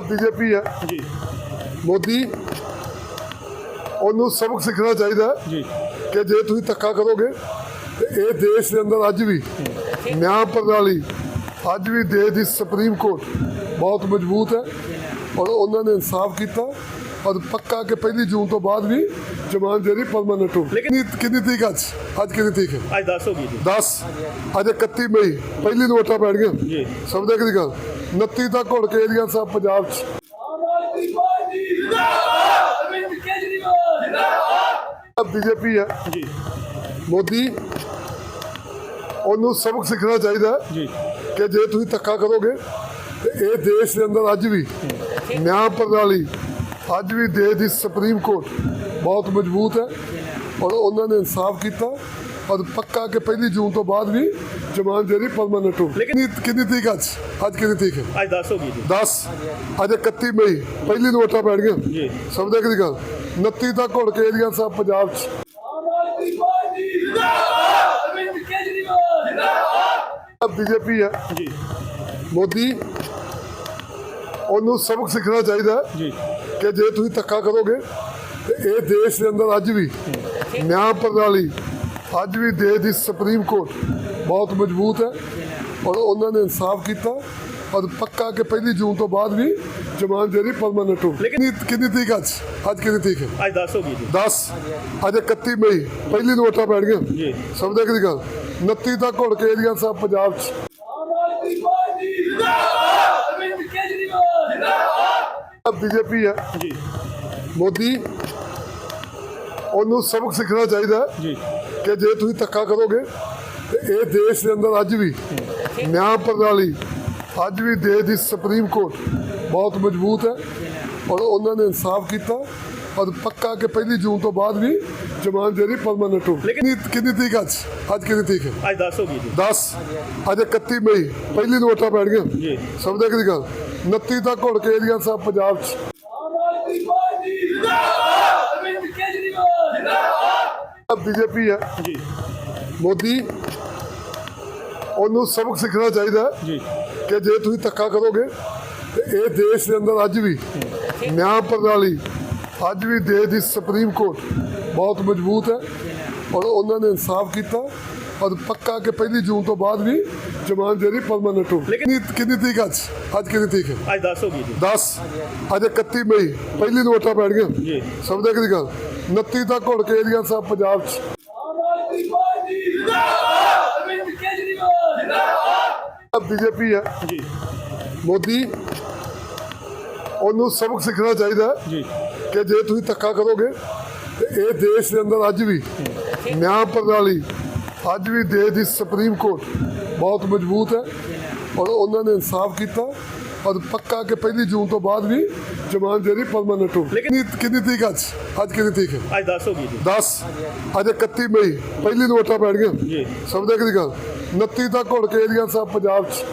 BJP ਹੈ। ਜੀ। ਮੋਦੀ ਉਹਨੂੰ ਸਬਕ ਸਿੱਖਣਾ ਚਾਹੀਦਾ ਹੈ ਜੀ। ਕਿ ਜੇ ਤੁਸੀਂ ਧੱਕਾ ਕਰੋਗੇ ਤੇ ਇਹ ਦੇਸ਼ ਦੇ ਅੰਦਰ ਅੱਜ ਵੀ ਨਿਆਂ ਪ੍ਰਣਾਲੀ ਅੱਜ ਵੀ ਦੇਸ਼ ਦੀ ਸੁਪਰੀਮ ਕੋਰਟ ਬਹੁਤ ਮਜ਼ਬੂਤ ਹੈ ਔਰ ਉਹਨਾਂ ਨੇ ਇਨਸਾਫ ਕੀਤਾ ਔਰ ਪੱਕਾ ਕਿ ਪਹਿਲੀ ਜੂਨ ਤੋਂ ਬਾਅਦ ਵੀ ਜ਼ਮਾਨ ਜਿਹੜੀ ਪਰਮਾਨੈਂਟ ਹੋ। ਲੇਕਿਨ- ਕਿੰਨੀ ਕਿੰਨੀ ਤਰੀਕ ਅੱਜ? ਅੱਜ ਕਿੰਨੀ ਤਰੀਕ ਹੈ? ਅੱਜ 10 ਹੋ ਗਈ ਜੀ। 10 ਅੱਜ 31 ਮਈ। ਪਹਿਲੀ ਨੂੰ ਵੋਟਾਂ ਪੈਣਗੀਆਂ। ਜੀ। ਸਮਝਦੇ ਕਿ ਗੱਲ? 29 ਤੱਕ ਘੁੜ ਕੇ ਏਰੀਆ ਸਾਹਿਬ ਪੰਜਾਬ 'ਚ ਆਮ ਆਦਮੀ ਪਾਰਟੀ ਜਿੰਦਾਬਾਦ! ਅਰਵਿੰਦ ਕੇਜਰੀਵਾਲ ਜਿੰਦਾਬਾਦ ਬੀਜੇਪੀ ਹੈ। ਜੀ ਮੋਦੀ ਉਹਨੂੰ ਸਬਕ ਸਿੱਖਣਾ ਚਾਹੀਦਾ ਹੈ ਜੀ। ਕਿ ਜੇ ਤੁਸੀਂ ਧੱਕਾ ਕਰੋਗੇ ਤੇ ਇਹ ਦੇਸ਼ ਦੇ ਅੰਦਰ ਅੱਜ ਵੀ ਨਿਆਂ ਪ੍ਰਣਾਲੀ ਅੱਜ ਵੀ ਦੇਸ਼ ਦੀ ਸੁਪਰੀਮ ਕੋਰਟ ਬਹੁਤ ਮਜ਼ਬੂਤ ਹੈ ਔਰ ਉਹਨਾਂ ਨੇ ਇਨਸਾਫ ਕੀਤਾ। ਔਰ ਪੱਕਾ ਕਿ ਪਹਿਲੀ ਜੂਨ ਤੋਂ ਬਾਅਦ ਵੀ ਜ਼ਮਾਨ ਜਿਹੜੀ ਪਰਮਾਨੈਂਟ ਹੋ। ਲੇਕਿਨ- ਕਿੰਨੀ ਕਿੰਨੀ ਤਰੀਕ ਅੱਜ? ਅੱਜ ਕਿੰਨੀ ਤਰੀਕ ਹੈ? ਅੱਜ 10 ਹੋ ਗਈ ਜੀ। 10 ਅੱਜ 31 ਮਈ ਪਹਿਲੀ ਨੂੰ ਵੋਟਾਂ ਪੈਣਗੀਆਂ। ਜੀ। ਸਮਝਦੇ ਕਿ ਗੱਲ? 29 ਤੱਕ ਘੁੜ ਕੇ ਏਰੀਆ ਸਾਹਿਬ ਪੰਜਾਬ 'ਚ। ਜਿੰਦਾਬਾਦ! ਬੀਜੇਪੀ ਹੈ। ਜੀ। ਮੋਦੀ ਉਹਨੂੰ ਸਬਕ ਸਿੱਖਣਾ ਚਾਹੀਦਾ ਜੀ। ਕਿ ਜੇ ਤੁਸੀਂ ਧੱਕਾ ਕਰੋਗੇ ਤੇ ਇਹ ਦੇਸ਼ ਦੇ ਅੰਦਰ ਅੱਜ ਵੀ ਨਿਆਂ ਪ੍ਰਣਾਲੀ ਅੱਜ ਵੀ ਦੇਸ਼ ਦੀ ਸੁਪਰੀਮ ਕੋਰਟ ਬਹੁਤ ਮਜ਼ਬੂਤ ਹੈ ਔਰ ਉਹਨਾਂ ਨੇ ਇਨਸਾਫ ਕੀਤਾ ਔਰ ਪੱਕਾ ਕਿ ਪਹਿਲੀ ਜੂਨ ਤੋਂ ਬਾਅਦ ਵੀ ਜ਼ਮਾਨ ਜਿਹੜੀ ਪਰਮਾਨੈਂਟ ਹੋ ਲੇਕਿਨ- ਕਿੰਨੀ ਕਿੰਨੀ ਤਰੀਕ ਅੱਜ? ਅੱਜ ਕਿੰਨੀ ਤਰੀਕ ਹੈ? ਅੱਜ 10 ਹੋ ਗਈ ਜੀ। 10 ਅੱਜ 31 ਮਈ ਪਹਿਲੀ ਨੂੰ ਵੋਟਾਂ ਪੈਣਗੀਆਂ। ਜੀ। ਸਮਝਦੇ ਕਿ ਗੱਲ? 29 ਤੱਕ ਘੁੜ ਕੇ ਏਰੀਆ ਸਾਹਿਬ ਪੰਜਾਬ 'ਚ ਆਮ ਆਦਮੀ ਪਾਰਟੀ ਜਿੰਦਾਬਾਦ ਅਰਵਿੰਦ ਕੇਜਰੀਵਾਲ ਜਿੰਦਾਬਾਦ ਬੀਜੇਪੀ ਹੈ। ਜੀ। ਮੋਦੀ ਉਹਨੂੰ ਸਬਕ ਸਿੱਖਣਾ ਚਾਹੀਦਾ ਹੈ ਜੀ। ਕਿ ਜੇ ਤੁਸੀਂ ਧੱਕਾ ਕਰੋਗੇ ਤੇ ਇਹ ਦੇਸ਼ ਦੇ ਅੰਦਰ ਅੱਜ ਵੀ ਨਿਆਂ ਪ੍ਰਣਾਲੀ ਅੱਜ ਵੀ ਦੇਸ਼ ਦੀ ਸੁਪਰੀਮ ਕੋਰਟ ਬਹੁਤ ਮਜ਼ਬੂਤ ਹੈ ਔਰ ਉਹਨਾਂ ਨੇ ਇਨਸਾਫ ਕੀਤਾ। ਔਰ ਪੱਕਾ ਕਿ ਪਹਿਲੀ ਜੂਨ ਤੋਂ ਬਾਅਦ ਵੀ ਜ਼ਮਾਨ ਜਿਹੜੀ ਪਰਮਾਨੈਂਟ ਹੋ ਲੇਕਿਨ- ਕਿੰਨੀ ਕਿੰਨੀ ਤਰੀਕ ਅੱਜ? ਅੱਜ ਕਿੰਨੀ ਤਰੀਕ ਹੈ? ਅੱਜ 10 ਹੋ ਗਈ ਜੀ। 10 ਅੱਜ 31 ਮਈ। ਪਹਿਲੀ ਨੂੰ ਵੋਟਾਂ ਪੈਣਗੀਆਂ। ਜੀ। ਸਮਝਦੇ ਕਿ ਗੱਲ? 29 ਤੱਕ ਘੁੜ ਕੇ ਏਰੀਆ ਸਾਹਿਬ ਪੰਜਾਬ 'ਚ ਬੀਜੇਪੀ ਹੈ। ਜੀ ਮੋਦੀ ਉਹਨੂੰ ਸਬਕ ਸਿੱਖਣਾ ਚਾਹੀਦਾ ਜੀ। ਕਿ ਜੇ ਤੁਸੀਂ ਧੱਕਾ ਕਰੋਗੇ ਤੇ ਇਹ ਦੇਸ਼ ਦੇ ਅੰਦਰ ਅੱਜ ਵੀ ਨਿਆਂ ਪ੍ਰਣਾਲੀ ਅੱਜ ਵੀ ਦੇਸ਼ ਦੀ ਸੁਪਰੀਮ ਕੋਰਟ ਬਹੁਤ ਮਜ਼ਬੂਤ ਹੈ ਔਰ ਉਹਨਾਂ ਨੇ ਇਨਸਾਫ ਕੀਤਾ। ਔਰ ਪੱਕਾ ਕਿ ਪਹਿਲੀ ਜੂਨ ਤੋਂ ਬਾਅਦ ਵੀ ਜ਼ਮਾਨ ਜਿਹੜੀ ਪਰਮਾਨੈਂਟ ਹੋ ਕਿੰਨੀ ਕਿੰਨੀ ਤਰੀਕ ਅੱਜ? ਅੱਜ ਕਿੰਨੀ ਤਰੀਕ ਹੈ? ਅੱਜ 10 ਹੋ ਗਈ ਜੀ। 10 ਅੱਜ 31 ਮਈ ਪਹਿਲੀ ਨੂੰ ਵੋਟਾਂ ਪੈਣਗੀਆਂ। ਜੀ। ਸਮਝਦੇ ਕਿ ਗੱਲ? 29 ਤੱਕ ਘੁੜ ਕੇ ਏਰੀਆ ਸਾਹਿਬ ਪੰਜਾਬ 'ਚ ਬੀਜੇਪੀ ਹੈ। ਜੀ ਮੋਦੀ। ਉਹਨੂੰ ਸਬਕ ਸਿੱਖਣਾ ਚਾਹੀਦਾ ਜੀ। ਕਿ ਜੇ ਤੁਸੀਂ ਧੱਕਾ ਕਰੋਗੇ ਤੇ ਇਹ ਦੇਸ਼ ਦੇ ਅੰਦਰ ਅੱਜ ਵੀ ਨਿਆਂ ਪ੍ਰਣਾਲੀ ਅੱਜ ਵੀ ਦੇਸ਼ ਦੀ ਸੁਪਰੀਮ ਕੋਰਟ ਬਹੁਤ ਮਜ਼ਬੂਤ ਹੈ ਔਰ ਉਹਨਾਂ ਨੇ ਇਨਸਾਫ ਕੀਤਾ ਔਰ ਪੱਕਾ ਕਿ ਪਹਿਲੀ ਜੂਨ ਤੋਂ ਬਾਅਦ ਵੀ ਜ਼ਮਾਨ ਜਿਹੜੀ ਪਰਮਾਨੈਂਟ ਹੋ। ਕਿੰਨੀ ਕਿੰਨੀ ਤਰੀਕ ਅੱਜ? ਅੱਜ ਕਿੰਨੀ ਤਰੀਕ ਹੈ? ਅੱਜ 10 ਹੋ ਗਈ ਜੀ। 10 ਅੱਜ 31 ਮਈ ਪਹਿਲੀ ਨੂੰ ਵੋਟਾਂ ਪੈਣਗੀਆਂ। ਜੀ। ਸਮਝਦੇ ਕਿ ਗੱਲ? 29 ਤੱਕ ਘੁੜ ਕੇ ਏਰੀਆ ਸਾਹਿਬ ਪੰਜਾਬ 'ਚ